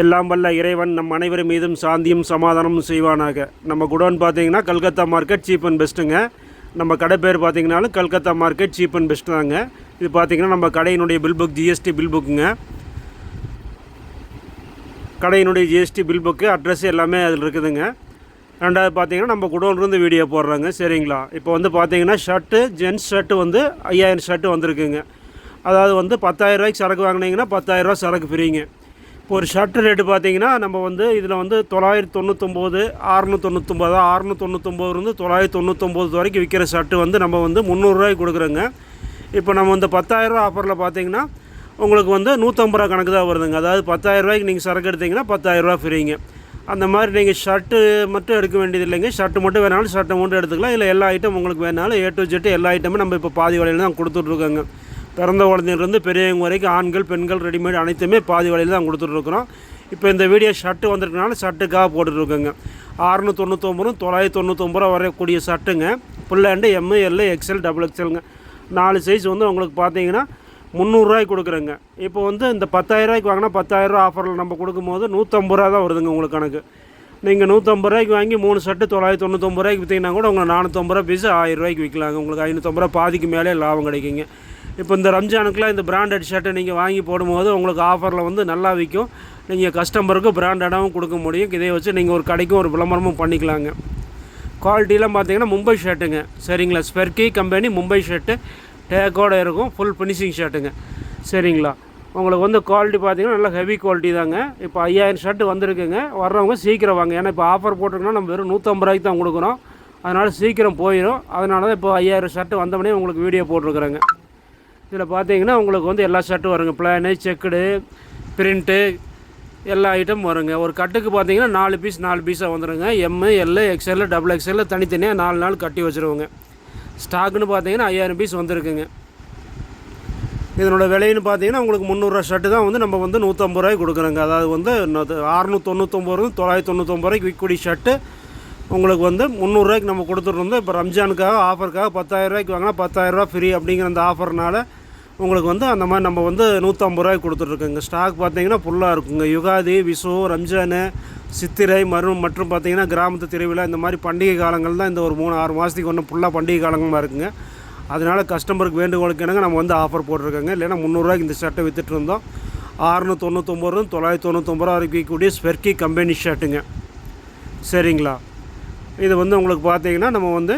எல்லாம் வல்ல இறைவன் நம் அனைவர் மீதும் சாந்தியும் சமாதானமும் செய்வானாக. நம்ம குடோன் பார்த்தீங்கன்னா கல்கத்தா மார்க்கெட் சீப் அண்ட் பெஸ்ட்டுங்க. நம்ம கடை பேர் பார்த்தீங்கன்னாலும் Calcutta market cheap and best தாங்க. இது பார்த்தீங்கன்னா நம்ம கடையினுடைய பில் புக் ஜிஎஸ்டி பில் புக்குங்க. கடையினுடைய ஜிஎஸ்டி பில் புக்கு அட்ரஸ் எல்லாமே அதில் இருக்குதுங்க. ரெண்டாவது பார்த்தீங்கன்னா நம்ம குடோன்லேருந்து வீடியோ போடுறாங்க. சரிங்களா? இப்போ வந்து பார்த்தீங்கன்னா ஷர்ட்டு ஜென்ஸ் ஷர்ட்டு வந்து ஐயாயிரம் ஷர்ட்டு வந்திருக்குங்க. அதாவது வந்து பத்தாயிரம் ரூபாய்க்கு சரக்கு வாங்கினீங்கன்னா பத்தாயிரரூவா சரக்கு ஃப்ரீங்க. இப்போ ஒரு ஷர்ட்டு ரேட்டு பார்த்தீங்கன்னா நம்ம வந்து இதில் வந்து தொள்ளாயிரத்தி தொண்ணூத்தொம்போது ஆறுநூற்றி தொண்ணூத்தொம்பது ஆறுநூற்றி தொண்ணூத்தொம்போதுலேருந்து தொள்ளாயிரத்தி தொண்ணூத்தொம்போது வரைக்கும் விற்கிற ஷர்ட்டு வந்து நம்ம வந்து முந்நூறுரூவாய்க்கு கொடுக்குறோங்க. இப்போ நம்ம இந்த பத்தாயிரரூவா ஆஃபரில் பார்த்தீங்கன்னா உங்களுக்கு வந்து நூற்றம்பது ரூபா கணக்கு தான் வருதுங்க. அதாவது பத்தாயிரரூவாய்க்கு நீங்கள் சரக்கு எடுத்தீங்கன்னா பத்தாயிரரூவா ஃப்ரீங்க. அந்த மாதிரி நீங்கள் ஷர்ட்டு மட்டும் எடுக்க வேண்டியது இல்லைங்க. ஷர்ட்டு மட்டும் வேணாலும் ஷர்ட்டை மட்டும் எடுத்துக்கலாம். இல்லை எல்லா ஐட்டம் உங்களுக்கு வேணாலும் ஏ டு ஜெட்டு எல்லா ஐட்டமும் நம்ம இப்போ பாதி விலையில் தான் கொடுத்துட்ருக்கோங்க பிறந்த குழந்தைங்கலேருந்து பெரியவங்க வரைக்கும் ஆண்கள் பெண்கள் ரெடிமேட் அனைத்துமே பாதி விலையில் தான் கொடுத்துட்ருக்குறோம். இப்போ இந்த வீடியோ ஷர்ட்டு வந்திருக்கனால ஷர்ட்டுக்காக போட்டுட்ருக்கோங்க. அறுநூற்றி தொண்ணூத்தொம்பதும் தொள்ளாயிரத்தி தொண்ணூத்தொம்பது ரூபா வரக்கூடிய ஷர்ட்டுங்க. Full hand M L XL double எக்ஸ்எல்ங்க நாலு சைஸ் வந்து உங்களுக்கு பார்த்தீங்கன்னா முந்நூறுரூவாய்க்கு கொடுக்குறேங்க. இப்போ வந்து இந்த பத்தாயிரரூவாய்க்கு வாங்கினா பத்தாயிரரூவா ஆஃபரில் நம்ம கொடுக்கும்போது நூற்றம்பது ரூபா தான் வருதுங்க உங்களுக்கு கணக்கு. நீங்கள் நூற்றம்பது ரூபாய்க்கு வாங்கி மூணு ஷர்ட்டு தொள்ளாயிரத்தி தொண்ணூத்தொம்பது ரூபாய்க்கு விற்றீங்கன்னா கூட உங்களுக்கு நானூற்றம்பது ரூபா பீஸ் ஆயிரம் ரூபாய்க்கு விற்கலாங்க உங்களுக்கு ஐநூற்றம்பது ரூபா பாதிக்கு மேலே லாபம் கிடைக்குங்க. இப்போ இந்த ரம்ஜானுக்குலாம் இந்த பிராண்டட் ஷர்ட்டை நீங்கள் வாங்கி போடும்போது உங்களுக்கு ஆஃபரில் வந்து நல்லா விற்கும். நீங்கள் கஸ்டமருக்கு பிராண்டடாகவும் கொடுக்க முடியும். இதை வச்சு நீங்கள் ஒரு கடைக்கும் ஒரு விளம்பரமும் பண்ணிக்கலாங்க. குவாலிட்டிலாம் பார்த்தீங்கன்னா மும்பை ஷர்ட்டுங்க சரிங்களா? ஸ்பெர்கி கம்பெனி மும்பை ஷர்ட்டு டேக்கோட இருக்கும். ஃபுல் ஃபினிஷிங் ஷர்ட்டுங்க சரிங்களா? உங்களுக்கு வந்து குவாலிட்டி பார்த்தீங்கன்னா நல்லா ஹெவி குவாலிட்டி தாங்க. இப்போ ஐயாயிரம் ஷர்ட்டு வந்திருக்குங்க. வர்றவங்க சீக்கிரம் வாங்க. ஏன்னா இப்போ ஆஃபர் போட்டிருக்கோன்னா நம்ம வெறும் நூற்றம்பது ரூபாய்க்கு தான் கொடுக்குறோம். அதனால் சீக்கிரம் போயிடும் அதனால தான் இப்போ ஐயாயிரம் ஷர்ட்டு வந்தவொடனே உங்களுக்கு வீடியோ போட்டிருக்குறேங்க. இதில் பார்த்தீங்கன்னா உங்களுக்கு வந்து எல்லா ஷர்ட்டும் வருங்க. பிளானு செக்குடு பிரிண்ட்டு எல்லா ஐட்டம் வருங்க. ஒரு கட்டுக்கு பார்த்தீங்கன்னா நாலு பீஸ் நாலு பீஸாக வந்துடுங்க M L XL double XL தனித்தனியாக நாலு நாள் கட்டி வச்சுருவோங்க. ஸ்டாக்குன்னு பார்த்தீங்கன்னா ஐயாயிரம் பீஸ் வந்திருக்குங்க. இதனோட விலைன்னு பார்த்தீங்கன்னா உங்களுக்கு முந்நூறுரூவா ஷர்ட்டு தான் வந்து நம்ம வந்து நூற்றம்பது ரூபாய்க்கு கொடுக்குறோங்க. அதாவது வந்து அறுநூற்றி தொண்ணூத்தொம்பது ரூபா தொள்ளாயிரத்தி தொண்ணூத்தொம்பது ரூபாய்க்கு விற்கக்கூடிய ஷர்ட்டு உங்களுக்கு வந்து முந்நூறுரூவாய்க்கு நம்ம கொடுத்துருந்தோம் இப்போ ரம்ஜானுக்காக ஆஃபருக்காக பத்தாயிரம் ரூபாய்க்கு வாங்கினா பத்தாயிரரூவா ஃப்ரீ அப்படிங்கிற அந்த ஆஃபர்னால உங்களுக்கு வந்து அந்த மாதிரி நம்ம வந்து நூற்றம்பது ரூபாய்க்கு கொடுத்துட்ருக்கோங்க. ஸ்டாக் பார்த்தீங்கன்னா ஃபுல்லாக இருக்குங்க. யுகாதி விசு ரம்ஜானு சித்திரை மரும் மற்றும் பார்த்தீங்கன்னா கிராமத்து திருவிழா இந்த மாதிரி பண்டிகை காலங்கள் தான் இந்த ஒரு மூணு ஆறு மாதத்துக்கு ஒன்று ஃபுல்லாக பண்டிகை காலங்களாக இருக்குங்க. அதனால் கஸ்டமருக்கு வேண்டுகோளுக்கு என்னங்க நம்ம வந்து ஆஃபர் போட்டிருக்கோங்க. இல்லைன்னா முந்நூறுரூவாய்க்கு இந்த ஷர்ட்டை விற்றுட்டு இருந்தோம் ஆறுநூற்றி தொண்ணூத்தொம்பது ரூபா தொள்ளாயிரத்தி தொண்ணூற்றொம்பது ரூபா வரைக்கும் விற்கக்கூடிய ஸ்பெர்கி கம்பெனி ஷர்ட்டுங்க சரிங்களா? இது வந்து உங்களுக்கு பார்த்தீங்கன்னா நம்ம வந்து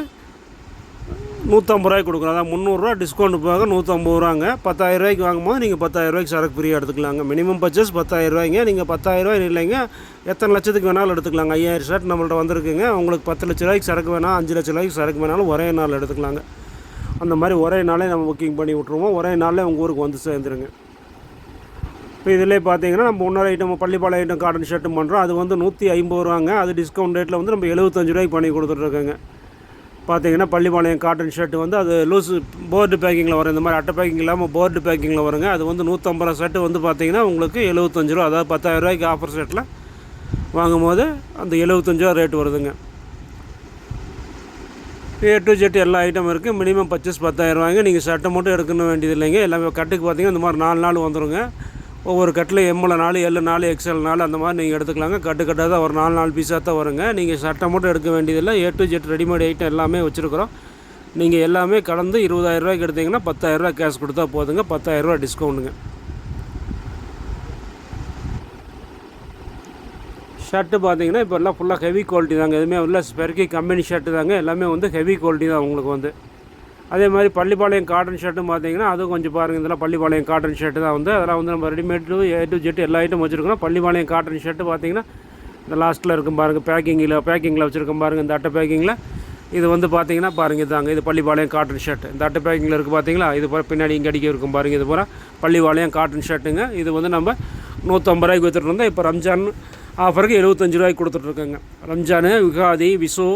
நூற்றம்பது ரூபாய்க்கு கொடுக்குறோம் அதான் முந்நூறுரூவா டிஸ்கவுண்ட் போக நூற்றம்பது ரூபாங்க. பத்தாயிரம் ரூபாய்க்கு வாங்கும்போது நீங்கள் பத்தாயிரம் ரூபாய்க்கு சரக்கு ஃப்ரீயாக எடுத்துக்கலாங்க. மினிமம் பர்ச்சேஸ் பத்தாயிரம் ரூபாய்ங்க நீங்கள் பத்தாயிரம் ரூபாய் இல்லைங்க எத்தனை லட்சத்துக்கு வேணாலும் எடுத்துக்கலாங்க. ஐயாயிரம் ஷர்ட் நம்மள்ட்ட வந்திருக்குங்க. உங்களுக்கு பத்து லட்ச ரூபாய்க்கு சரக்கு வேணால் அஞ்சு லட்ச ரூபாய்க்கு சரக்கு வேணாலும் ஒரே நாள் எடுத்துக்கலாங்க. அந்த மாதிரி ஒரே நாளே நம்ம புக்கிங் பண்ணி விட்ருவோம் ஒரே நாளில் உங்கள் ஊருக்கு வந்து சேர்ந்துருங்க. இப்போ இதிலே பார்த்தீங்கன்னா நம்ம இன்னொரு ஐட்டம் பள்ளிப்பாளைய ஐட்டம் காட்டன் ஷர்ட்டும் பண்ணுறோம் அது வந்து நூற்றி ஐம்பது ரூபாங்க. அது டிஸ்கவுண்ட் ரேட்டில் வந்து நம்ம எழுபத்தஞ்சு ரூபாய்க்கு பண்ணி கொடுத்துட்ருக்கோங்க பார்த்தீங்கன்னா பள்ளிப்பாளையம் காட்டன் ஷர்ட் வந்து அது லூஸ் போர்டு பேக்கிங்கில் வரும். இந்த மாதிரி அட்டை பேக்கிங் இல்லாமல் போர்டு பேக்கிங்கில் வருங்க. அது வந்து நூற்றம்பது ரூபா ஷர்ட்டு வந்து பார்த்தீங்கன்னா உங்களுக்கு எழுபத்தஞ்சு ரூபா அதாவது பத்தாயிரம் ரூபாய்க்கு ஆஃபர் ஷர்ட்டில் வாங்கும்போது அந்த எழுபத்தஞ்சு ரூபா ரேட் வருதுங்க. ஏ டு ஜெட் எல்லா ஐட்டமும் இருக்குது மினிமம் பர்ச்சேஸ் பத்தாயிரம் ரூபாங்க நீங்கள் ஷர்ட்டை மட்டும் எடுக்கணும் வேண்டியது இல்லைங்க எல்லாமே கட்டுக்கு பார்த்தீங்கன்னா இந்த மாதிரி நாலு நாள் வந்துருங்க. ஒவ்வொரு கட்டில் எம்மில் நாலு எல்லு நாலு எக்ஸ்எல் நாலு அந்த மாதிரி நீங்கள் எடுத்துக்கலாங்க. கட்டு கட்டாக தான் ஒரு நாலு நாலு பீஸாக தான் வருங்க. நீங்கள் சட்டை மட்டும் எடுக்க வேண்டியதில்லை. A to Z readymade item எல்லாமே வச்சுருக்குறோம். நீங்கள் எல்லாமே கலந்து இருபதாயிரரூவாய்க்கு எடுத்தீங்கன்னா பத்தாயிரரூவா கேஷ் கொடுத்தா போதுங்க. பத்தாயிரரூவா டிஸ்கவுண்ட்டுங்க ஷர்ட்டு பார்த்தீங்கன்னா இப்போ எல்லாம் ஃபுல்லாக ஹெவி குவாலிட்டி தாங்க. எதுவுமே இல்லை. ஸ்பெர்கி கம்பெனி ஷர்ட்டு தாங்க. எல்லாமே வந்து ஹெவி குவாலிட்டி தான் உங்களுக்கு வந்து. அதே மாதிரி பள்ளிப்பாளையம் காட்டன் ஷர்ட்டும் பார்த்தீங்கன்னா அதுவும் கொஞ்சம் பாருங்கள் இதெல்லாம் பள்ளிப்பாளையம் காட்டன் ஷர்ட்டு தான் வந்து. அதெல்லாம் வந்து நம்ம ரெடிமேடு ஏ டு ஜெட் எல்லா ஐட்டம் வச்சுருக்கோம். பள்ளிப்பாளையம் காட்டன் ஷர்ட்டு பார்த்தீங்கன்னா இந்த லாஸ்ட்டில் இருக்கும் பாருங்கள் பேக்கிங்கில் பேக்கிங்கில் வச்சுருக்கோம் பாருங்கள் இந்த அட்டை பேக்கிங்கில் இது வந்து பார்த்தீங்கன்னா பாருங்கள் இதாங்க இது பள்ளிப்பாளையம் காட்டன் ஷர்ட் இந்த அட்டை பேக்கிங்கில் இருக்குது பார்த்தீங்களா? இது போகிற பின்னாடி இங்கே அடிக்க இருக்கும் பாருங்கள் இது போகிற பள்ளிப்பாளையம் காட்டன் ஷர்ட்டுங்க இது வந்து நம்ம நூற்றம்பது ரூபாய்க்கு விற்றுட்டு இருந்தோம். இப்போ ரம்ஜான் ஆஃபருக்கு எழுபத்தஞ்சு ரூபாய்க்கு கொடுத்துட்ருக்கோங்க ரம்ஜானு யுகாதி விசு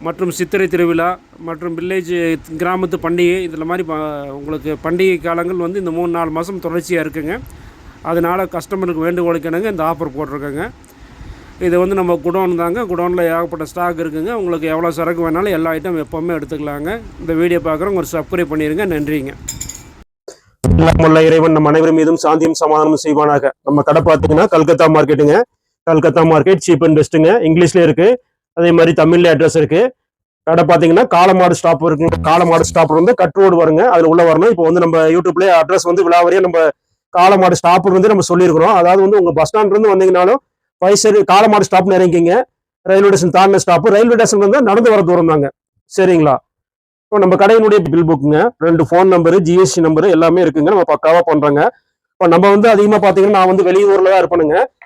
மற்றும் சித்திரை திருவிழா மற்றும் வில்லேஜ் கிராமத்து பண்டிகை இதில் மாதிரி ப- உங்களுக்கு பண்டிகை காலங்கள் வந்து இந்த மூணு நாலு மாதம் தொடர்ச்சியாக இருக்குங்க. அதனால் கஸ்டமருக்கு வேண்டுகோளுக்கணுங்க இந்த ஆஃபர் போட்டிருக்கேங்க. இது வந்து நம்ம குடோன் தாங்க குடோனில் ஏகப்பட்ட ஸ்டாக் இருக்குங்க. உங்களுக்கு எவ்வளோ சரக்கு வேணாலும் எல்லா ஐட்டம் எப்போவுமே எடுத்துக்கலாங்க. இந்த வீடியோ பார்க்குறவங்க ஒரு சப்ஸ்கிரைப் பண்ணிடுங்க நன்றிங்க. எல்லாமுள்ள இறைவன் நம்ம அனைவரும் மீதும் சாந்தியும் சமாதானமும் செய்வானாக. நம்ம கடை பார்த்தீங்கன்னா கல்கத்தா மார்க்கெட்டுங்க கல்கத்தா மார்க்கெட் சீப் அண்ட் பெஸ்ட்டுங்க இங்கிலீஷ்லேயே இருக்குது அதே மாதிரி தமிழ்ல அட்ரஸ் இருக்கு. கடை பார்த்தீங்கன்னா காலமாடு ஸ்டாப் இருக்குங்க காலமாடு ஸ்டாப் வந்து கட் ரோடு வருங்க அதில் உள்ள வரணும். இப்போ வந்து நம்ம யூடியூப்லயே அட்ரஸ் வந்து விழாவரியா நம்ம காலமாடு ஸ்டாப் வந்து நம்ம சொல்லியிருக்கிறோம். அதாவது வந்து உங்க பஸ் ஸ்டாண்ட்லேருந்து வந்தீங்கனாலும் பைசரி காலமாடு ஸ்டாப்னு இறங்கிங்க ரயில்வே ஸ்டேஷன் தாண்டின ஸ்டாப் ரயில்வே ஸ்டேஷன் வந்து நடந்து வர தூரம் தாங்க. சரிங்களா? இப்போ நம்ம கடையினுடைய பில் புக்குங்க ரெண்டு ஃபோன் நம்பரு ஜிஎஸ்டி நம்பரு எல்லாமே இருக்குங்க. நம்ம பக்காவா பண்றோங்க. இப்போ நம்ம வந்து அதிகமா பாத்தீங்கன்னா நான் வந்து வெளியூர்ல தான் இருப்பேனுங்க.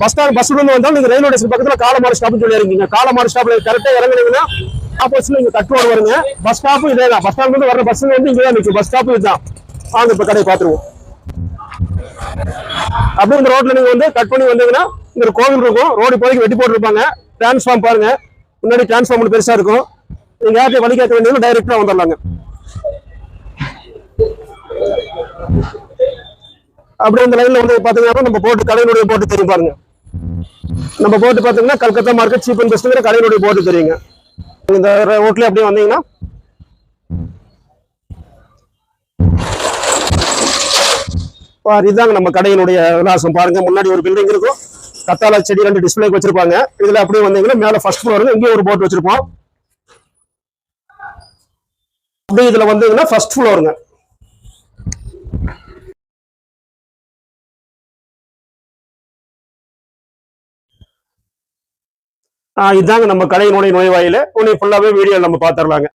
பஸ் ஸ்டாண்ட் பஸ் இருந்து வந்தாலும் நீங்க ரயில்வே ஸ்டேஷன் பக்கத்துல காலமாடு ஸ்டாப்னு சொல்லி இருக்கீங்க காலமாடு ஸ்டாப்ல கரெக்டா இறங்குனீங்கன்னா ஆப்போசிட்ல இங்க கட் வருங்க. பஸ் ஸ்டாப்பும் இதே தான் பஸ் ஸ்டாண்ட் வந்து வர பஸ் வந்து இங்கே தான் நிற்கும் பஸ் ஸ்டாப்பும் இதுதான். வாங்க இப்ப கடையை பாத்துருவோம் அப்படியே இந்த ரோட்ல நீங்க வந்து கட் பண்ணி வந்தீங்கன்னா இங்க ஒரு கோவில் இருக்கும். ரோடு இப்போதைக்கு வெட்டி போட்டுருப்பாங்க. டிரான்ஸ்ஃபார்ம் பாருங்க. முன்னாடி டிரான்ஸ்ஃபார்ம் ஒன்று பெருசா இருக்கும். நீங்க யார்கிட்ட வழி கேட்க வேண்டியது டைரக்டா வந்துடலாங்க. அப்படியே இந்த லைன்ல வந்து பாத்தீங்கன்னா நம்ம போட்டு கடையினுடைய போட்டு தெரியும் பாருங்க. நம்ம போட்டு பார்த்தீங்கன்னா கல்கத்தா மார்க்கெட் சீப் அண்ட் பெஸ்ட்டுங்கிற கடையினுடைய போட்டு தெரியுங்க. இந்த ரோட்லேயே அப்படியே வந்தீங்கன்னா பாரு, நம்ம கடையினுடைய விலாசம். பாருங்க முன்னாடி ஒரு பில்டிங் இருக்கும். கத்தாழை செடி ரெண்டு டிஸ்பிளேக்கு வச்சிருப்பாங்க. இதுல அப்படியே வந்தீங்கன்னா மேல ஃபர்ஸ்ட் ஃப்ளோருங்க இங்கேயும் ஒரு போர்டு வச்சிருப்போம். அப்படியே இதுல வந்தீங்கன்னா ஃபர்ஸ்ட் ஃப்ளோருங்க இதாங்க நம்ம கடையினுடைய நுழைவாயில. உன்னை ஃபுல்லாவே வீடியோ நம்ம பாத்துரலாங்க.